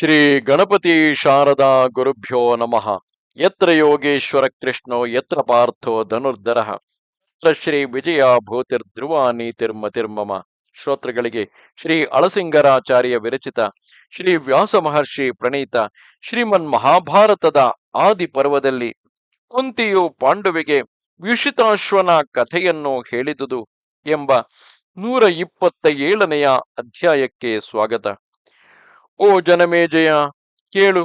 ಶ್ರೀ ಗಣಪತಿ ಶಾರದಾ ಗುರುಭ್ಯೋ ನಮಃ. ಯತ್ರ ಯೋಗೇಶ್ವರ ಕೃಷ್ಣೋ, ಯತ್ರ ಪಾರ್ಥೋ ಧನುರ್ಧರ. ಶ್ರೀ ವಿಜಯ ಭೂತಿರ್ ಧ್ರುವ ನೀತಿರ್ಮತಿರ್ಮಮ ಶ್ರೋತೃಗಳಿಗೆ ಶ್ರೀ ಅಳಸಿಂಗರಾಚಾರ್ಯ ವಿರಚಿತ, ಶ್ರೀ ವ್ಯಾಸ ಮಹರ್ಷಿ ಪ್ರಣೀತ, ಶ್ರೀಮನ್ ಮಹಾಭಾರತದ ಆದಿ ಪರ್ವದಲ್ಲಿ ಕುಂತಿಯು ಪಾಂಡುವಿಗೆ ವಿಷಿತಾಶ್ವನ ಕಥೆಯನ್ನು ಹೇಳಿದುದು ಎಂಬ ನೂರ ಇಪ್ಪತ್ತ ಏಳನೆಯ ಅಧ್ಯಾಯಕ್ಕೆ ಸ್ವಾಗತ. ಓ ಜನಮೇಜಯ, ಕೇಳು.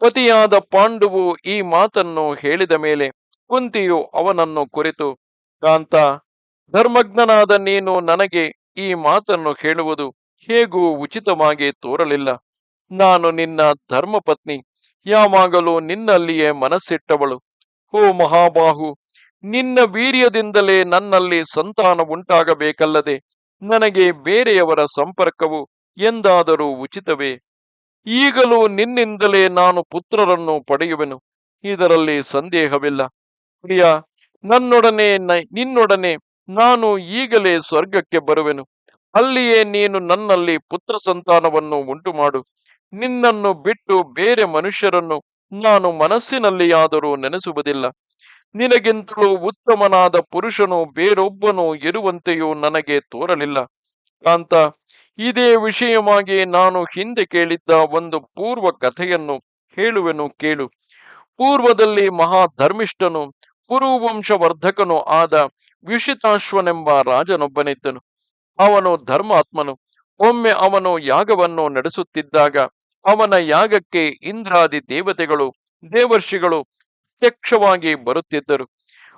ಪತಿಯಾದ ಪಾಂಡುವು ಈ ಮಾತನ್ನು ಹೇಳಿದ ಮೇಲೆ ಕುಂತಿಯು ಅವನನ್ನು ಕುರಿತು, ಕಾಂತ, ಧರ್ಮಜ್ಞನಾದ ನೀನು ನನಗೆ ಈ ಮಾತನ್ನು ಹೇಳುವುದು ಹೇಗೂ ಉಚಿತವಾಗಿ ತೋರಲಿಲ್ಲ. ನಾನು ನಿನ್ನ ಧರ್ಮಪತ್ನಿ, ಯಾವಾಗಲೂ ನಿನ್ನಲ್ಲಿಯೇ ಮನಸ್ಸಿಟ್ಟವಳು. ಓ ಮಹಾಬಾಹು, ನಿನ್ನ ವೀರ್ಯದಿಂದಲೇ ನನ್ನಲ್ಲಿ ಸಂತಾನ ಉಂಟಾಗಬೇಕಲ್ಲದೆ ನನಗೆ ಬೇರೆಯವರ ಸಂಪರ್ಕವು ಎಂದಾದರೂ ಉಚಿತವೇ? ಈಗಲೂ ನಿನ್ನಿಂದಲೇ ನಾನು ಪುತ್ರರನ್ನು ಪಡೆಯುವೆನು. ಇದರಲ್ಲಿ ಸಂದೇಹವಿಲ್ಲ. ಪ್ರಿಯ, ನನ್ನೊಡನೆ ನಿನ್ನೊಡನೆ ನಾನು ಈಗಲೇ ಸ್ವರ್ಗಕ್ಕೆ ಬರುವೆನು. ಅಲ್ಲಿಯೇ ನೀನು ನನ್ನಲ್ಲಿ ಪುತ್ರ ಸಂತಾನವನ್ನು ಉಂಟು ಮಾಡು ನಿನ್ನನ್ನು ಬಿಟ್ಟು ಬೇರೆ ಮನುಷ್ಯರನ್ನು ನಾನು ಮನಸ್ಸಿನಲ್ಲಿಯಾದರೂ ನೆನೆಸುವುದಿಲ್ಲ. ನಿನಗಿಂತಲೂ ಉತ್ತಮನಾದ ಪುರುಷನು ಬೇರೊಬ್ಬನು ಇರುವಂತೆಯೂ ನನಗೆ ತೋರಲಿಲ್ಲ. ಕಾಂತ ಇದೇ ವಿಷಯವಾಗಿ ನಾನು ಹಿಂದೆ ಕೇಳಿದ್ದ ಒಂದು ಪೂರ್ವ ಕಥೆಯನ್ನು ಹೇಳುವೆನು ಕೇಳು. ಪೂರ್ವದಲ್ಲಿ ಮಹಾಧರ್ಮಿಷ್ಠನು, ಕುರುವಂಶವರ್ಧಕನು ಆದ ವಿಷಿತಾಶ್ವನೆಂಬ ರಾಜನೊಬ್ಬನಿದ್ದನು. ಅವನು ಧರ್ಮಾತ್ಮನು. ಒಮ್ಮೆ ಅವನು ಯಾಗವನ್ನು ನಡೆಸುತ್ತಿದ್ದಾಗ ಅವನ ಯಾಗಕ್ಕೆ ಇಂದ್ರಾದಿ ದೇವತೆಗಳು, ದೇವರ್ಷಿಗಳು ಪ್ರತ್ಯಕ್ಷವಾಗಿ ಬರುತ್ತಿದ್ದರು.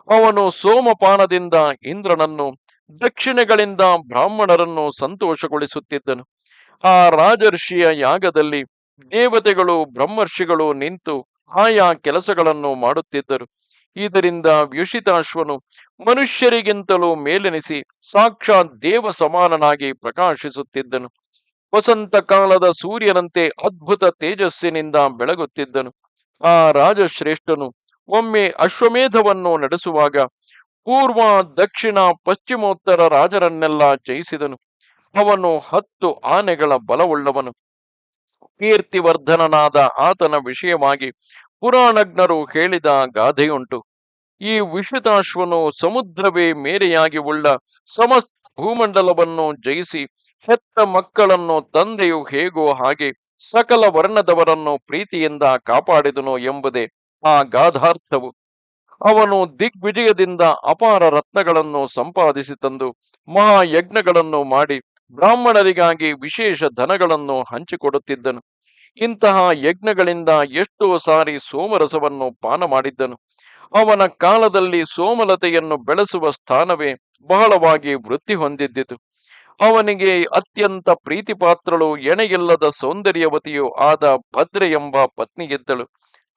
ಅವನು ಸೋಮಪಾನದಿಂದ ಇಂದ್ರನನ್ನು ದಕ್ಷಿಣೆಗಳಿಂದ ಬ್ರಾಹ್ಮಣರನ್ನು ಸಂತೋಷಗೊಳಿಸುತ್ತಿದ್ದನು. ಆ ರಾಜರ್ಷಿಯ ಯಾಗದಲ್ಲಿ ದೇವತೆಗಳು, ಬ್ರಹ್ಮರ್ಷಿಗಳು ನಿಂತು ಆಯಾ ಕೆಲಸಗಳನ್ನು ಮಾಡುತ್ತಿದ್ದರು. ಇದರಿಂದ ವ್ಯುಷಿತಾಶ್ವನು ಮನುಷ್ಯರಿಗಿಂತಲೂ ಮೇಲೆನಿಸಿ ಸಾಕ್ಷಾತ್ ದೇವ ಸಮಾನನಾಗಿ ಪ್ರಕಾಶಿಸುತ್ತಿದ್ದನು. ವಸಂತ ಕಾಲದ ಸೂರ್ಯನಂತೆ ಅದ್ಭುತ ತೇಜಸ್ಸಿನಿಂದ ಬೆಳಗುತ್ತಿದ್ದನು. ಆ ರಾಜಶ್ರೇಷ್ಠನು ಒಮ್ಮೆ ಅಶ್ವಮೇಧವನ್ನು ನಡೆಸುವಾಗ ಪೂರ್ವ ದಕ್ಷಿಣ, ಪಶ್ಚಿಮೋತ್ತರ ರಾಜರನ್ನೆಲ್ಲ ಜಯಿಸಿದನು. ಅವನು ಹತ್ತು ಆನೆಗಳ ಬಲವುಳ್ಳವನು. ಕೀರ್ತಿವರ್ಧನನಾದ ಆತನ ವಿಷಯವಾಗಿ ಪುರಾಣಜ್ಞರು ಹೇಳಿದ ಗಾದೆಯುಂಟು. ಈ ವಿಷಿತಾಶ್ವನು ಸಮುದ್ರವೇ ಮೇರೆಯಾಗಿ ಉಳ್ಳ ಸಮಸ್ತ ಭೂಮಂಡಲವನ್ನು ಜಯಿಸಿ ಹೆತ್ತ ಮಕ್ಕಳನ್ನು ತಂದೆಯು ಹೇಗೋ ಹಾಗೆ ಸಕಲ ವರ್ಣದವರನ್ನು ಪ್ರೀತಿಯಿಂದ ಕಾಪಾಡಿದನು ಎಂಬುದೇ ಆ ಗಾಧಾರ್ಥವು ಅವನು ದಿಗ್ವಿಜಯದಿಂದ ಅಪಾರ ರತ್ನಗಳನ್ನು ಸಂಪಾದಿಸಿ ತಂದು ಮಹಾಯಜ್ಞಗಳನ್ನು ಮಾಡಿ ಬ್ರಾಹ್ಮಣರಿಗಾಗಿ ವಿಶೇಷ ಧನಗಳನ್ನು ಹಂಚಿಕೊಡುತ್ತಿದ್ದನು. ಇಂತಹ ಯಜ್ಞಗಳಿಂದ ಎಷ್ಟೋ ಸಾರಿ ಸೋಮರಸವನ್ನು ಪಾನ ಮಾಡಿದ್ದನು. ಅವನ ಕಾಲದಲ್ಲಿ ಸೋಮಲತೆಯನ್ನು ಬೆಳೆಸುವ ಸ್ಥಾನವೇ ಬಹಳವಾಗಿ ವೃತ್ತಿ ಹೊಂದಿದ್ದಿತು. ಅವನಿಗೆ ಅತ್ಯಂತ ಪ್ರೀತಿಪಾತ್ರಳು ಎಣೆಯಿಲ್ಲದ ಸೌಂದರ್ಯವತಿಯೂ ಆದ ಭದ್ರೆ ಎಂಬ ಪತ್ನಿಯಿದ್ದಳು.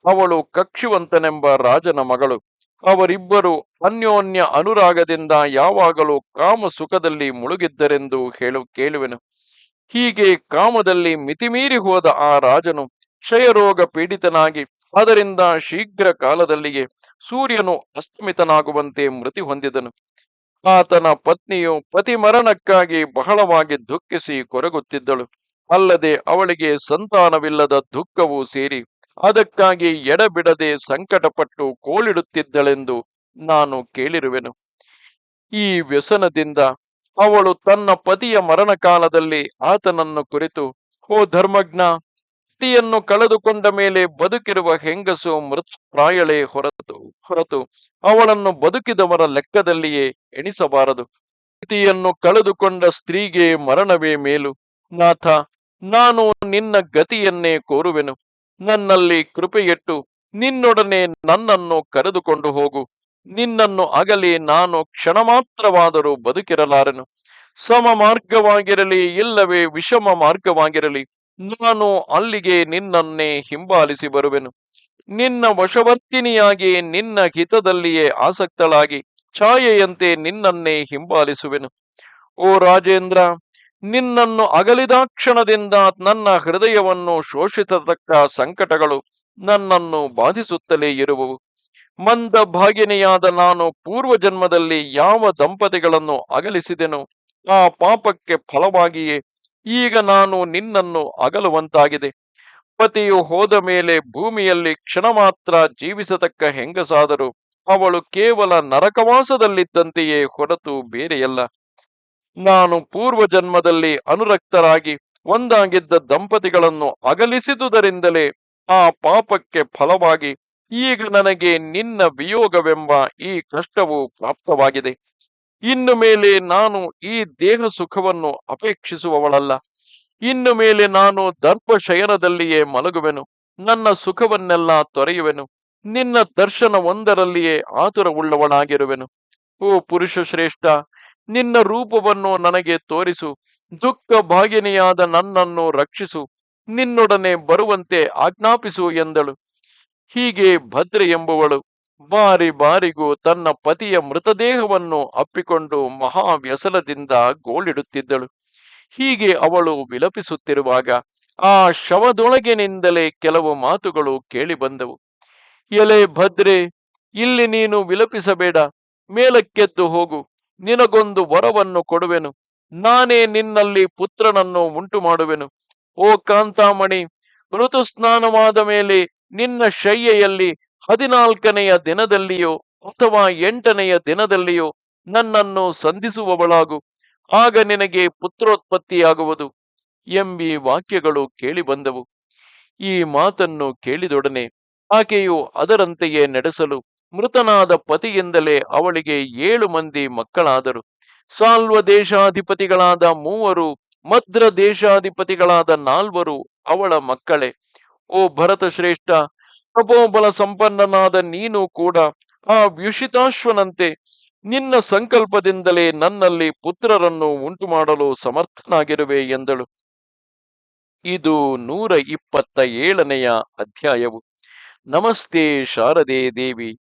ಅವಳು ಕಕ್ಷುವಂತನೆಂಬ ರಾಜನ ಮಗಳು. ಅವರಿಬ್ಬರು ಅನ್ಯೋನ್ಯ ಅನುರಾಗದಿಂದ ಯಾವಾಗಲೂ ಕಾಮ ಸುಖದಲ್ಲಿ ಮುಳುಗಿದ್ದರೆಂದು ಹೇಳು, ಕೇಳುವೆನು. ಹೀಗೆ ಕಾಮದಲ್ಲಿ ಮಿತಿಮೀರಿ ಹೋದ ಆ ರಾಜನು ಕ್ಷಯರೋಗ ಪೀಡಿತನಾಗಿ, ಅದರಿಂದ ಶೀಘ್ರ ಕಾಲದಲ್ಲಿಯೇ ಸೂರ್ಯನು ಅಸ್ತಮಿತನಾಗುವಂತೆ ಮೃತಿ ಹೊಂದಿದನು. ಆತನ ಪತ್ನಿಯು ಪತಿ ಮರಣಕ್ಕಾಗಿ ಬಹಳವಾಗಿ ದುಃಖಿಸಿ ಕೊರಗುತ್ತಿದ್ದಳು. ಅಲ್ಲದೆ ಅವಳಿಗೆ ಸಂತಾನವಿಲ್ಲದ ದುಃಖವೂ ಸೇರಿ ಅದಕ್ಕಾಗಿ ಎಡಬಿಡದೆ ಸಂಕಟಪಟ್ಟು ಕೋಳಿಡುತ್ತಿದ್ದಳೆಂದು ನಾನು ಕೇಳಿರುವೆನು. ಈ ವ್ಯಸನದಿಂದ ಅವಳು ತನ್ನ ಪತಿಯ ಮರಣ ಕಾಲದಲ್ಲಿ ಆತನನ್ನು ಕುರಿತು ಓ ಧರ್ಮಜ್ಞ ಪತಿಯನ್ನು ಕಳೆದುಕೊಂಡ ಮೇಲೆ ಬದುಕಿರುವ ಹೆಂಗಸು ಮೃತ ಪ್ರಾಯಳೇ ಹೊರತು ಹೊರತು ಅವಳನ್ನು ಬದುಕಿದವರ ಲೆಕ್ಕದಲ್ಲಿಯೇ ಎಣಿಸಬಾರದು. ಪತಿಯನ್ನು ಕಳೆದುಕೊಂಡ ಸ್ತ್ರೀಗೆ ಮರಣವೇ ಮೇಲು. ನಾಥ, ನಾನು ನಿನ್ನ ಗತಿಯನ್ನೇ ಕೋರುವೆನು. ನನ್ನಲ್ಲಿ ಕೃಪೆಯಿಟ್ಟು ನಿನ್ನೊಡನೆ ನನ್ನನ್ನು ಕರೆದುಕೊಂಡು ಹೋಗು. ನಿನ್ನನ್ನು ಅಗಲಿ ನಾನು ಕ್ಷಣ ಮಾತ್ರವಾದರೂ ಬದುಕಿರಲಾರೆನು. ಸಮ ಮಾರ್ಗವಾಗಿರಲಿ ಇಲ್ಲವೇ ವಿಷಮ ಮಾರ್ಗವಾಗಿರಲಿ ನಾನು ಅಲ್ಲಿಗೆ ನಿನ್ನನ್ನೇ ಹಿಂಬಾಲಿಸಿ ಬರುವೆನು. ನಿನ್ನ ವಶವರ್ತಿನಿಯಾಗಿ ನಿನ್ನ ಹಿತದಲ್ಲಿಯೇ ಆಸಕ್ತಳಾಗಿ, ಛಾಯೆಯಂತೆ ನಿನ್ನನ್ನೇ ಹಿಂಬಾಲಿಸುವೆನು. ಓ ರಾಜೇಂದ್ರ ನಿನ್ನನ್ನು ಅಗಲಿದಾಕ್ಷಣದಿಂದ ನನ್ನ ಹೃದಯವನ್ನು ಶೋಷಿಸತಕ್ಕ ಸಂಕಟಗಳು ನನ್ನನ್ನು ಬಾಧಿಸುತ್ತಲೇ ಇರುವು. ಮಂದ ಭಾಗಿನಿಯಾದ ನಾನು ಪೂರ್ವ ಜನ್ಮದಲ್ಲಿ ಯಾವ ದಂಪತಿಗಳನ್ನು ಅಗಲಿಸಿದೆನೋ, ಆ ಪಾಪಕ್ಕೆ ಫಲವಾಗಿಯೇ ಈಗ ನಾನು ನಿನ್ನನ್ನು ಅಗಲುವಂತಾಗಿದೆ. ಪತಿಯು ಹೋದ ಮೇಲೆ ಭೂಮಿಯಲ್ಲಿ ಕ್ಷಣ ಮಾತ್ರ ಜೀವಿಸತಕ್ಕ ಹೆಂಗಸಾದರೂ ಅವಳು ಕೇವಲ ನರಕವಾಸದಲ್ಲಿದ್ದಂತೆಯೇ ಹೊರತು ಬೇರೆಯಲ್ಲ. ನಾನು ಪೂರ್ವ ಜನ್ಮದಲ್ಲಿ ಅನುರಕ್ತರಾಗಿ ಒಂದಾಗಿದ್ದ ದಂಪತಿಗಳನ್ನು ಅಗಲಿಸಿದುದರಿಂದಲೇ ಆ ಪಾಪಕ್ಕೆ ಫಲವಾಗಿ ಈಗ ನನಗೆ ನಿನ್ನ ವಿಯೋಗವೆಂಬ ಈ ಕಷ್ಟವು ಪ್ರಾಪ್ತವಾಗಿದೆ. ಇನ್ನು ಮೇಲೆ ನಾನು ಈ ದೇಹ ಸುಖವನ್ನು ಅಪೇಕ್ಷಿಸುವವಳಲ್ಲ. ಇನ್ನು ಮೇಲೆ ನಾನು ದರ್ಪ ಶಯನದಲ್ಲಿಯೇ ಮಲಗುವೆನು. ನನ್ನ ಸುಖವನ್ನೆಲ್ಲ ತೊರೆಯುವೆನು. ನಿನ್ನ ದರ್ಶನ ಒಂದರಲ್ಲಿಯೇ ಆತುರವುಳ್ಳವನಾಗಿರುವೆನು ಓ ಪುರುಷ ಶ್ರೇಷ್ಠ ನಿನ್ನ ರೂಪವನ್ನು ನನಗೆ ತೋರಿಸು. ದುಃಖ ಭಾಗಿನಿಯಾದ ನನ್ನನ್ನು ರಕ್ಷಿಸು. ನಿನ್ನೊಡನೆ ಬರುವಂತೆ ಆಜ್ಞಾಪಿಸು ಎಂದಳು. ಹೀಗೆ ಭದ್ರೆ ಎಂಬುವಳು ಬಾರಿ ಬಾರಿಗೂ ತನ್ನ ಪತಿಯ ಮೃತದೇಹವನ್ನು ಅಪ್ಪಿಕೊಂಡು ಮಹಾ ವ್ಯಸನದಿಂದ ಗೋಳಿಡುತ್ತಿದ್ದಳು. ಹೀಗೆ ಅವಳು ವಿಲಪಿಸುತ್ತಿರುವಾಗ ಆ ಶವದೊಳಗಿನಿಂದಲೇ ಕೆಲವು ಮಾತುಗಳು ಕೇಳಿಬಂದವು. ಎಲೆ ಭದ್ರೆ, ಇಲ್ಲಿ ನೀನು ವಿಲಪಿಸಬೇಡ. ಮೇಲಕ್ಕೆದ್ದು ಹೋಗು. ನಿನಗೊಂದು ವರವನ್ನು ಕೊಡುವೆನು. ನಾನೇ ನಿನ್ನಲ್ಲಿ ಪುತ್ರನನ್ನು ಉಂಟು ಮಾಡುವೆನು ಓ ಕಾಂತಾಮಣಿ, ಋತುಸ್ನಾನವಾದ ಮೇಲೆ ನಿನ್ನ ಶಯ್ಯೆಯಲ್ಲಿ ಹದಿನಾಲ್ಕನೆಯ ದಿನದಲ್ಲಿಯೋ ಅಥವಾ ಎಂಟನೆಯ ದಿನದಲ್ಲಿಯೋ ನನ್ನನ್ನು ಸಂಧಿಸುವವಳಾಗು. ಆಗ ನಿನಗೆ ಪುತ್ರೋತ್ಪತ್ತಿಯಾಗುವುದು. ಎಂಬಿ ವಾಕ್ಯಗಳು ಕೇಳಿಬಂದವು ಈ ಮಾತನ್ನು ಕೇಳಿದೊಡನೆ ಆಕೆಯು ಅದರಂತೆಯೇ ನಡೆಸಲು ಮೃತನಾದ ಪತಿಯಿಂದಲೇ ಅವಳಿಗೆ ಏಳು ಮಂದಿ ಮಕ್ಕಳಾದರು. ಸಾಲ್ವ ದೇಶಾಧಿಪತಿಗಳಾದ ಮೂವರು, ಮದ್ರ ದೇಶಾಧಿಪತಿಗಳಾದ ನಾಲ್ವರು ಅವಳ ಮಕ್ಕಳೇ. ಓ ಭರತ ಶ್ರೇಷ್ಠ ಪ್ರಭೋಬಲ ಸಂಪನ್ನನಾದ ನೀನು ಕೂಡ ಆ ವ್ಯುಷಿತಾಶ್ವನಂತೆ ನಿನ್ನ ಸಂಕಲ್ಪದಿಂದಲೇ ನನ್ನಲ್ಲಿ ಪುತ್ರರನ್ನು ಉಂಟು ಮಾಡಲು ಸಮರ್ಥನಾಗಿರುವೆ ಎಂದಳು. ಇದು ನೂರ ಇಪ್ಪತ್ತ ಏಳನೆಯ ಅಧ್ಯಾಯವು. ನಮಸ್ತೆ ಶಾರದೆ ದೇವಿ.